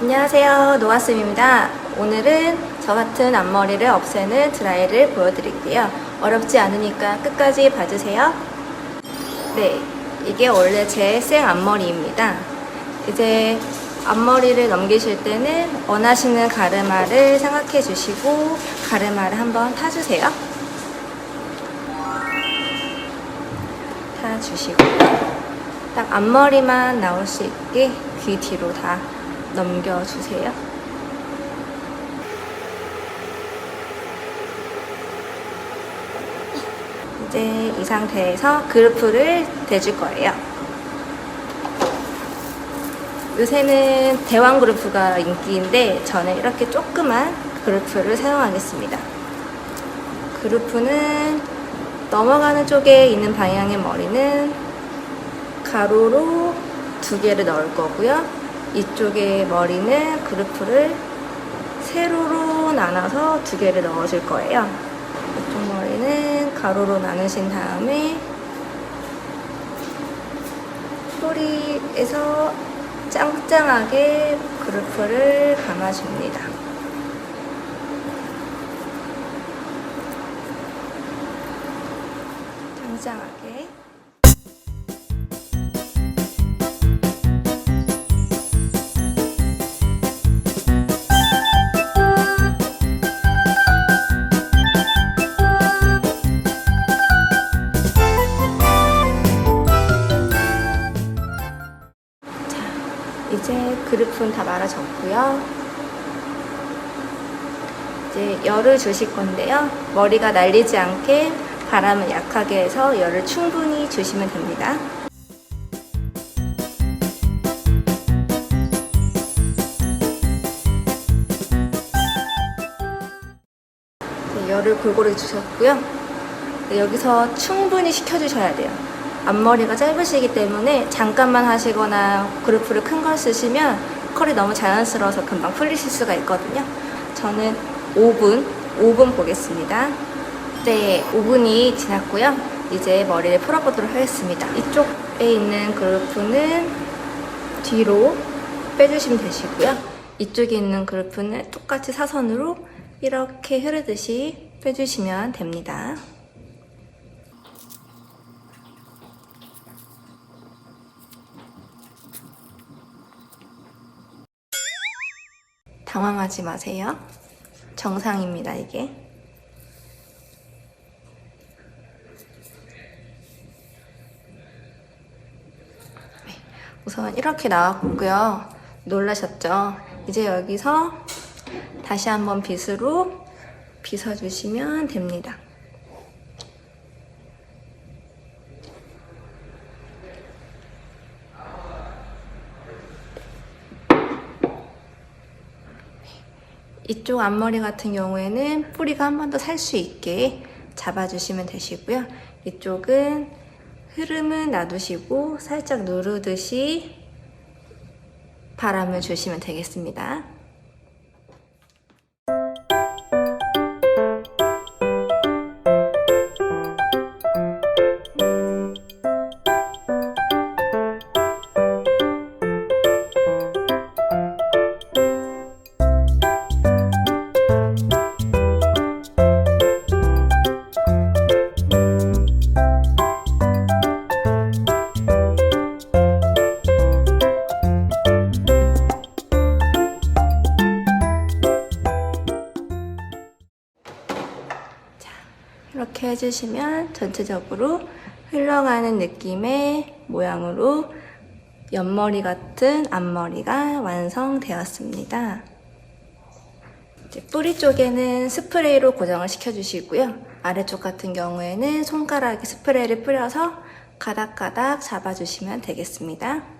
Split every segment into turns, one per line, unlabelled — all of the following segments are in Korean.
안녕하세요. 노아쌤입니다. 오늘은 저 같은 앞머리를 없애는 드라이를 보여드릴게요. 어렵지 않으니까 끝까지 봐주세요. 네 이게 원래 제 생 앞머리입니다. 이제 앞머리를 넘기실 때는 원하시는 가르마를 생각해 주시고 가르마를 한번 타주세요. 타주시고요 딱 앞머리만 나올 수 있게 귀 뒤로 다 넘겨주세요. 이제 이 상태에서 그루프를 대줄 거예요. 요새는 대왕 그루프가 인기인데 저는 이렇게 조그만 그루프를 사용하겠습니다. 그루프는 넘어가는 쪽에 있는 방향의 머리는 가로로 두 개를 넣을 거고요. 이쪽에 머리는 그루프를 세로로 나눠서 두 개를 넣어줄 거예요. 이쪽 머리는 가로로 나누신 다음에 뿌리에서 짱짱하게 그루프를 감아줍니다. 짱짱하게. 그루프는 다 말아졌고요. 이제 열을 주실 건데요. 머리가 날리지 않게 바람을 약하게 해서 열을 충분히 주시면 됩니다. 네, 열을 골고루 주셨고요. 네, 여기서 충분히 식혀주셔야 돼요. 앞머리가 짧으시기 때문에 잠깐만 하시거나 그루프를 큰 걸 쓰시면 컬이 너무 자연스러워서 금방 풀리실 수가 있거든요. 저는 5분, 5분 보겠습니다. 네, 5분이 지났고요. 이제 머리를 풀어보도록 하겠습니다. 이쪽에 있는 그루프는 뒤로 빼주시면 되시고요. 이쪽에 있는 그루프는 똑같이 사선으로 이렇게 흐르듯이 빼주시면 됩니다. 당황하지 마세요. 정상입니다, 이게. 네, 우선 이렇게 나왔고요. 놀라셨죠? 이제 여기서 다시 한번 빗으로 빗어주시면 됩니다. 이쪽 앞머리 같은 경우에는 뿌리가 한 번 더 살 수 있게 잡아주시면 되시고요. 이쪽은 흐름은 놔두시고 살짝 누르듯이 바람을 주시면 되겠습니다. 해주시면 전체적으로 흘러가는 느낌의 모양으로 옆머리 같은 앞머리가 완성되었습니다. 뿌리 쪽에는 스프레이로 고정을 시켜주시고요. 아래쪽 같은 경우에는 손가락에 스프레이를 뿌려서 가닥가닥 잡아주시면 되겠습니다.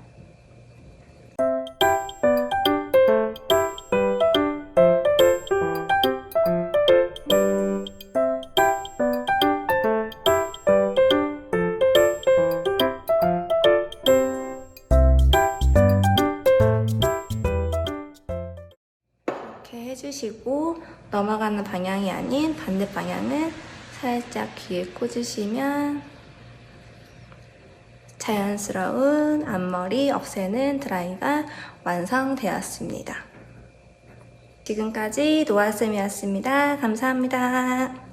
해주시고 넘어가는 방향이 아닌 반대 방향은 살짝 귀에 꽂으시면 자연스러운 앞머리 없애는 드라이가 완성되었습니다. 지금까지 노아쌤이었습니다. 감사합니다.